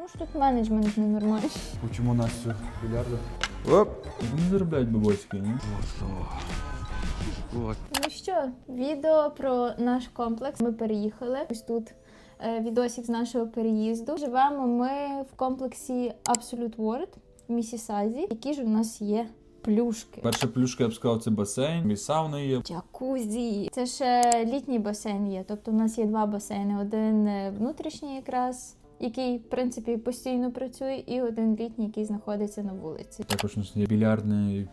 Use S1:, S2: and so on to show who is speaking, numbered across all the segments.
S1: Тому що тут менеджмент ненормальний.
S2: Учимо Настю більярду. Оп! Вони заробляють бабочки, ні?
S1: Ну що, відео про наш комплекс. Ми переїхали. Ось тут е, відосик з нашого переїзду. Живемо ми в комплексі Absolute World в Місісазі. Які ж у нас є плюшки?
S2: Перша плюшка, я б сказав, це басейн, і сауна є.
S1: Джакузі. Це ще літній басейн є. Тобто у нас є два басейни: один е, внутрішній, якраз. Який, в принципі, постійно працює, і один літній, який знаходиться на вулиці.
S2: Також у нас є більярдний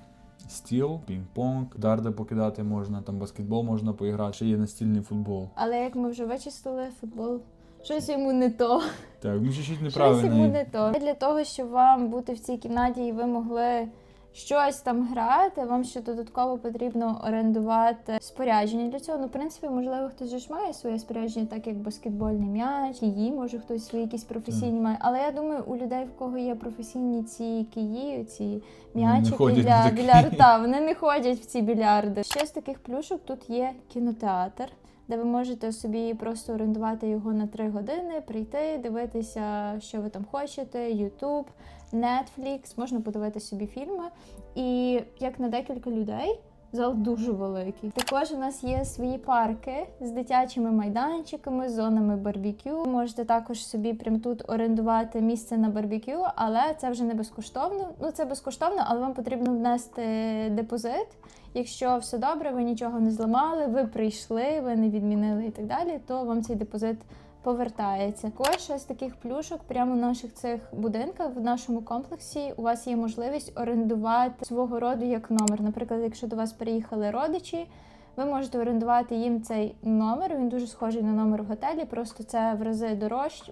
S2: стіл, пінг-понг, дарди покидати можна, там баскетбол можна поіграти, ще є настільний футбол.
S1: Але як ми вже вичистили, футбол щось йому не то.
S2: Так, ну чуть-чуть
S1: Щось йому
S2: неправильно.
S1: не то. Для того, щоб вам бути в цій кімнаті і ви могли щось там грати, вам ще додатково потрібно орендувати спорядження для цього. Ну, в принципі, можливо, хтось ж має своє спорядження, так як баскетбольний м'яч, кії, може хтось свої якісь професійні має. Але я думаю, у людей, в кого є професійні ці киї, ці м'ячики для більярда, вони не ходять в ці більярди. Ще з таких плюшок тут є кінотеатр. Де ви можете собі просто орендувати його на 3 години, прийти, дивитися, що ви там хочете, YouTube, Netflix, можна подивити собі фільми. І як на декілька людей, зал дуже великий. Також у нас є свої парки з дитячими майданчиками, зонами барбекю. Ви можете також собі прямо тут орендувати місце на барбекю, але це вже не безкоштовно. Ну це безкоштовно, але вам потрібно внести депозит. Якщо все добре, ви нічого не зламали, ви прийшли, ви не відмінили і так далі, то вам цей депозит повертається. Також з таких плюшок прямо в наших цих будинках в нашому комплексі у вас є можливість орендувати свого роду як номер. Наприклад, якщо до вас приїхали родичі. Ви можете орендувати їм цей номер. Він дуже схожий на номер в готелі, просто це в рази дорожче.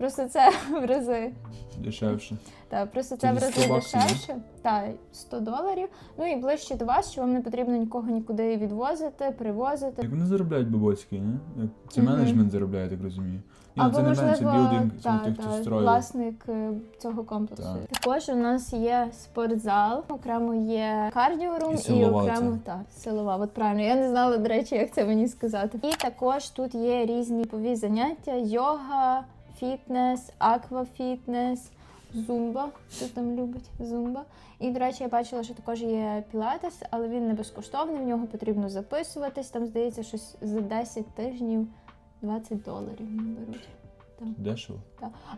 S1: Просто це в рази
S2: Дешевше.
S1: так, просто
S2: Це
S1: в рази
S2: 100 баксів, ні?
S1: дешевше. Так, 100 доларів. Ну і ближче до вас, що вам не потрібно нікого нікуди відвозити, привозити.
S2: Як вони заробляють бабочки, ні? Як Це менеджмент заробляє, так розумію. Ні,
S1: Або
S2: це не менше
S1: можливо,
S2: білдинг,
S1: та,
S2: тих, хто строїв.
S1: власник е, цього комплексу.
S2: Так.
S1: Також у нас є спортзал, окремо є кардіорум
S2: І
S1: і, окремо
S2: це.
S1: та силова. От правильно, я не знала, до речі, як це мені сказати. І також тут є різні пові заняття: йога, фітнес, аквафітнес. Зумба, хто там любить зумба. І, до речі, я бачила, що також є пілатес, але він не безкоштовний, в нього потрібно записуватись. Там, здається, щось за 10 тижнів 20 доларів вони беруть.
S2: Дешево.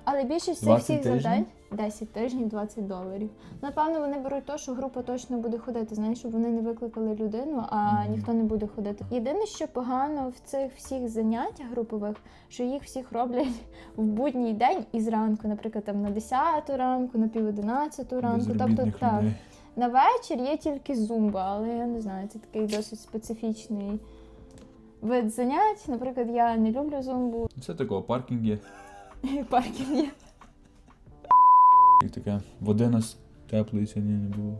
S1: Але більшість цих всіх
S2: тижнів?
S1: завдань 10 тижнів, 20 доларів. Напевно, вони беруть то, що група точно буде ходити. Знаєш, щоб вони не викликали людину, а
S2: Мгм.
S1: ніхто не буде ходити. Єдине, що погано в цих всіх заняттях групових, що їх всіх роблять в будній день і зранку, наприклад, там на 10 ранку, на пів 11 ранку. Тобто,
S2: Безробітних
S1: так, на вечір є тільки зумба, але я не знаю, це такий досить специфічний вид занять. Наприклад, я не люблю зумбу.
S2: Це такого паркінг є.
S1: Паркінг є.
S2: І таке. Води нас теплої сьогодні не було.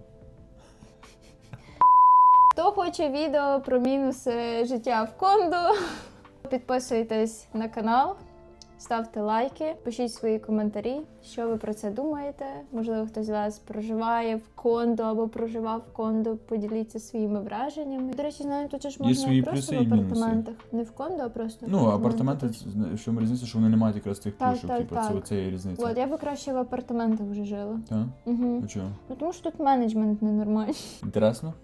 S1: Хто хоче відео про мінуси життя в кондо, підписуйтесь на канал, ставте лайки, пишіть свої коментарі, що ви про це думаєте. Можливо, хтось з вас проживає в кондо або проживав в кондо. Поділіться своїми враженнями. До речі, знаю, тут ж можна
S2: свої
S1: просто в апартаментах. Не в кондо, а просто в
S2: Ну, апартаменти,
S1: теж.
S2: в чому різниця, що вони не мають якраз тих
S1: Так,
S2: плюшок,
S1: так,
S2: типу,
S1: так.
S2: це оце є різниця.
S1: От я би краще в апартаментах вже жила.
S2: Так?
S1: Угу.
S2: А чого?
S1: Ну тому що тут менеджмент ненормальний.
S2: Інтересно?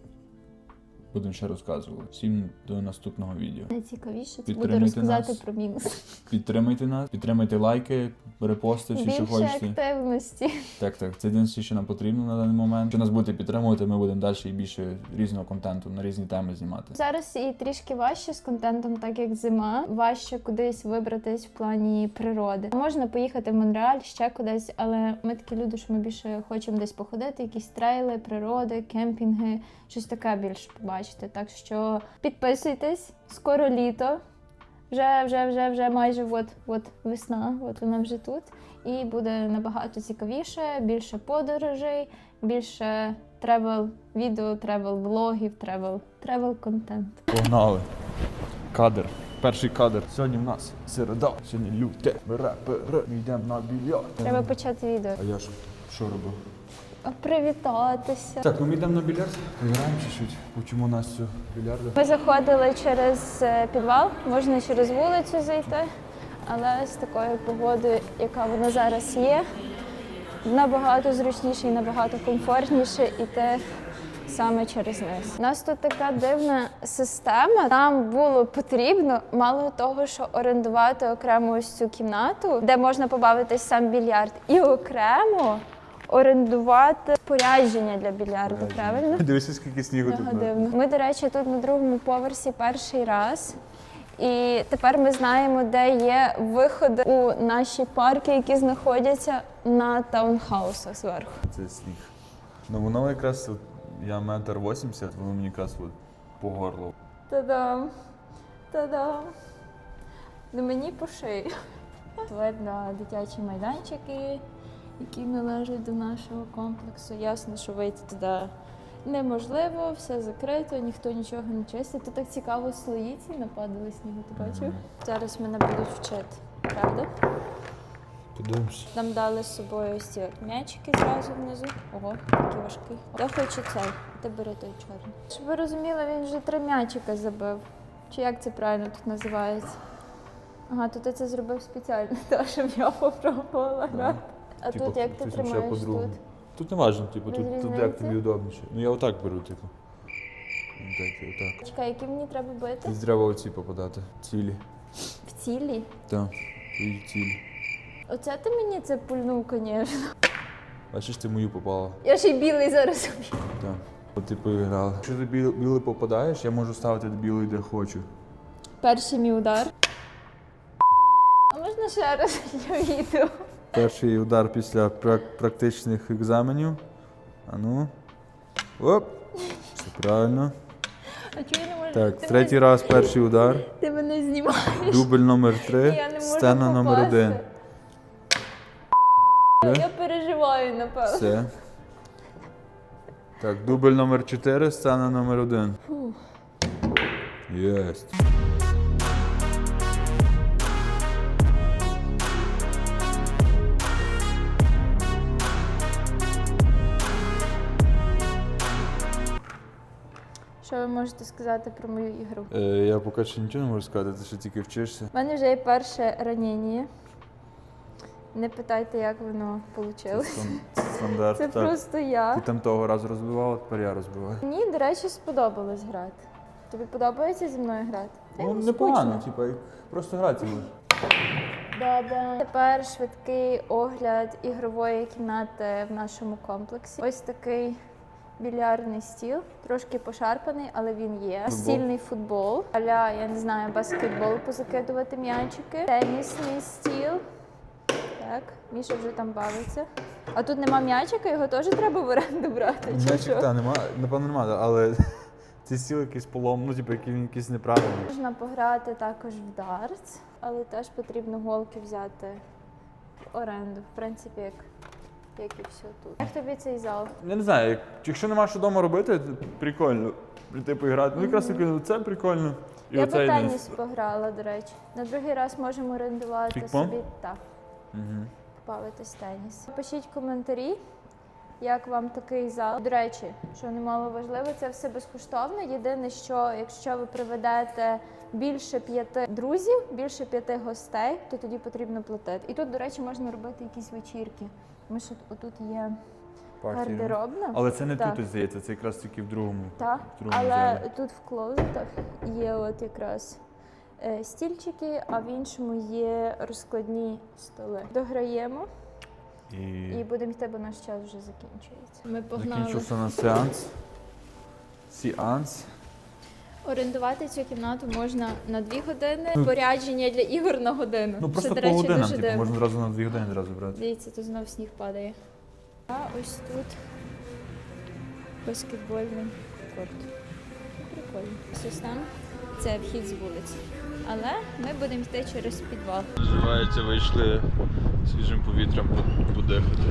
S2: Будемо ще розказувати. Всім до наступного відео.
S1: Найцікавіше це буде розказати
S2: нас.
S1: про мінус.
S2: Підтримайте нас, підтримайте лайки, репости, чи що хочете.
S1: активності.
S2: Так, так. Це єдине, що нам потрібно на даний момент. Якщо нас будете підтримувати, ми будемо далі і більше різного контенту на різні теми знімати.
S1: Зараз і трішки важче з контентом, так як зима. Важче кудись вибратись в плані природи. Можна поїхати в Монреаль, ще кудись, але ми такі люди, що ми більше хочемо десь походити, якісь трейли, природи, кемпінги, щось таке більше побачити. Так що підписуйтесь, скоро літо. Вже, вже, вже, вже майже от, от весна, от вона вже тут. І буде набагато цікавіше, більше подорожей, більше тревел відео, тревел влогів, тревел, тревел контент.
S2: Погнали. Кадр. Перший кадр. Сьогодні в нас середа. Сьогодні люте. Бере, бере. Ми йдемо на більярд.
S1: Треба почати відео.
S2: А я ж що робив?
S1: Привітатися.
S2: Так, ну ми йдемо на більярд. Пограємо чуть-чуть. Почому Настю більярду?
S1: Ми заходили через е, підвал, можна через вулицю зайти. але з такою погодою, яка вона зараз є, набагато зручніше і набагато комфортніше іти саме через низ. У нас тут така дивна система. Нам було потрібно мало того, що орендувати окремо ось цю кімнату, де можна побавитись сам більярд, і окремо орендувати спорядження для більярду. Правильно?
S2: Дивися, скільки снігу
S1: Мега дивно. Ми, до речі, тут на другому поверсі перший раз. І тепер ми знаємо, де є виходи у наші парки, які знаходяться на таунхаусах зверху.
S2: Це сніг. Ну воно якраз от, я метр вісімдесят, воно мені якраз от по горло.
S1: Та-дам! Та-дам! Ну мені по шиї. Видно дитячі майданчики, які належать до нашого комплексу. Ясно, що вийти туди неможливо, все закрито, ніхто нічого не чистить. Тут так цікаво слої ці нападали снігу, ти бачив? Зараз мене будуть вчити, правда?
S2: Подивимось.
S1: Нам дали з собою ось ці м'ячики зразу внизу. Ого, який важкий. Я хочу цей. Ти бери той чорний. Щоб ви розуміли, він вже три м'ячика забив. Чи як це правильно тут називається? Ага, то ти це зробив спеціально, та, щоб я попробувала грати. А
S2: Типу,
S1: тут як ти тримаєш тут?
S2: Тут не важно, типу, тут, тут як тобі удобніше. Ну я отак беру, типу. Так, отак.
S1: Чекай, які мені треба бити?
S2: Тут треба оці попадати. Цілі.
S1: В цілі.
S2: Так. Твої цілі.
S1: Оце ти мені це пульнув, звісно.
S2: Бачиш, ти мою попала.
S1: Я ще й білий зараз уб'ю.
S2: Так. От ти поіграла. Якщо ти біл- білий попадаєш, я можу ставити білий де хочу.
S1: Перший мій удар. А можна ще раз я відео?
S2: Перший удар після практичних екзаменів. А ну. Оп! Все правильно.
S1: А чого я не можу?
S2: Так, третій раз перший удар.
S1: Ти мене знімаєш.
S2: Дубль номер
S1: Я
S2: три.
S1: не можу
S2: Сцена номер
S1: попасти.
S2: один.
S1: Я переживаю, напевно.
S2: Все. Так, дубль номер 4, сцена номер 1.
S1: Фух.
S2: Єсть.
S1: Що ви можете сказати про мою ігру?
S2: Е, я поки що нічого не можу сказати, ти ще тільки вчишся.
S1: У мене вже є перше ранення. Не питайте, як воно вийшло.
S2: це стандарт.
S1: Це
S2: так.
S1: просто
S2: Ти там того разу розбивала, тепер я розбиваю.
S1: Мені, до речі, сподобалось грати. Тобі подобається зі мною грати?
S2: Ну, непогано, типу, просто грати можеш.
S1: Да-да. Тепер швидкий огляд ігрової кімнати в нашому комплексі. Ось такий більярдний стіл, трошки пошарпаний, але він є. Стільний футбол, аля, я не знаю, баскетбол позакидувати м'ячики, тенісний стіл. Так, Міша вже там бавиться. А тут нема м'ячика, його теж треба в оренду брати. Чи
S2: М'ячик,
S1: що?
S2: та, нема, напевно, немає, але ці стіл якийсь полом, ну, типу, який він якийсь неправильний.
S1: Можна пограти також в дартс, але теж потрібно голки взяти в оренду. В принципі, як, як і все тут. Як тобі цей зал?
S2: Я не знаю, як- якщо нема що вдома робити, то прикольно прийти поіграти. Ну, якраз ну, це прикольно. І
S1: Я би
S2: оцей не-
S1: теніс пограла, до речі. На другий раз можемо орендувати
S2: Пінг-понг?
S1: собі так,
S2: Мгм.
S1: побавитись в теніс. Пишіть коментарі, як вам такий зал. До речі, що немало важливо, це все безкоштовно. Єдине, що якщо ви приведете більше п'яти друзів, більше п'яти гостей, то тоді потрібно платити. І тут, до речі, можна робити якісь вечірки. Тому що отут є гардеробна.
S2: Але це не
S1: Так.
S2: тут, здається, це якраз тільки в другому.
S1: Так,
S2: в другому
S1: але
S2: залі.
S1: тут в клозетах є от якраз е, стільчики, а в іншому є розкладні столи. Дограємо
S2: І,
S1: і будемо йти, бо наш час вже закінчується. Ми погнали.
S2: закінчився на сеанс. Сеанс.
S1: Орендувати цю кімнату можна на дві години. Порядження для ігор на годину.
S2: Ну просто
S1: Це, до
S2: по
S1: речі,
S2: годинам,
S1: дуже
S2: типу,
S1: дивно.
S2: можна одразу на дві години одразу брати.
S1: Дивіться, тут знов сніг падає. А ось тут баскетбольний корт. Прикольно. Ось там це вхід з вулиці. Але ми будемо йти через підвал.
S2: Називається, вийшли свіжим повітрям подихати.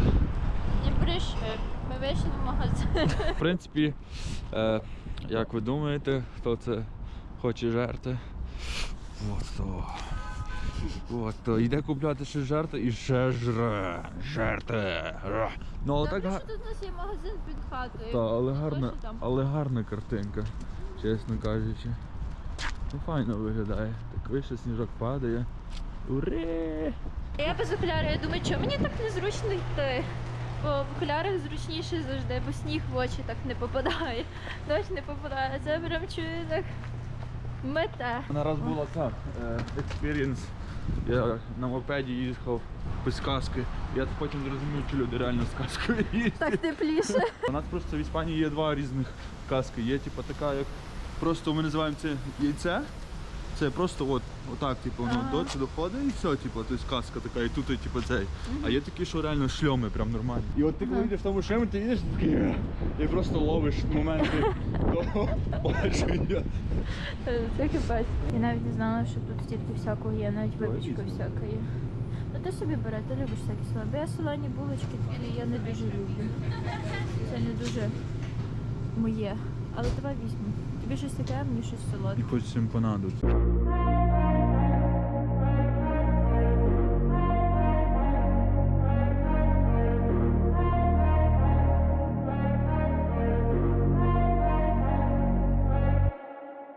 S1: Не бреши, ми вийшли в магазин.
S2: В принципі, е, як ви думаєте, хто це хоче жерти? От то. От то. Йде купляти ще жерти і ще жре. Жерти. Ну, але так га-
S1: тут у нас є магазин під хатою.
S2: Та, але гарна,
S1: там?
S2: але гарна картинка, чесно кажучи. Ну, файно виглядає. Так вище сніжок падає. Уре!
S1: Я без окулярів, я думаю, що мені так незручно йти. Бо в окулярах зручніше завжди, бо сніг в очі так не попадає. Дощ не попадає. Це прям чую так мете.
S2: У мене раз була так, експірієнс. Я на мопеді їхав без каски. Я потім зрозумів, що люди реально з каскою їздять.
S1: Так тепліше.
S2: У нас просто в Іспанії є два різних каски. Є типу така, як просто ми називаємо це яйце. Це просто от, отак, типу, воно
S1: Ага.
S2: доці доходить і все, типу, тобто каска така, і тут, типу, цей. А є такі, що реально шльоми прям нормальні. І от ти коли
S1: Ага.
S2: йдеш в тому шльомі, ти їдеш такий, «Е», і просто ловиш моменти того бачення.
S1: Це кипець. Я навіть не знала, що тут стільки всякого є, навіть випічка всяка є. Ну ти собі бере, ти любиш всякі слова. Бо я солоні булочки такі я не дуже люблю. Це не дуже моє. Але давай візьму. Тобі щось таке, а мені щось
S2: І хочеться їм понадобиться.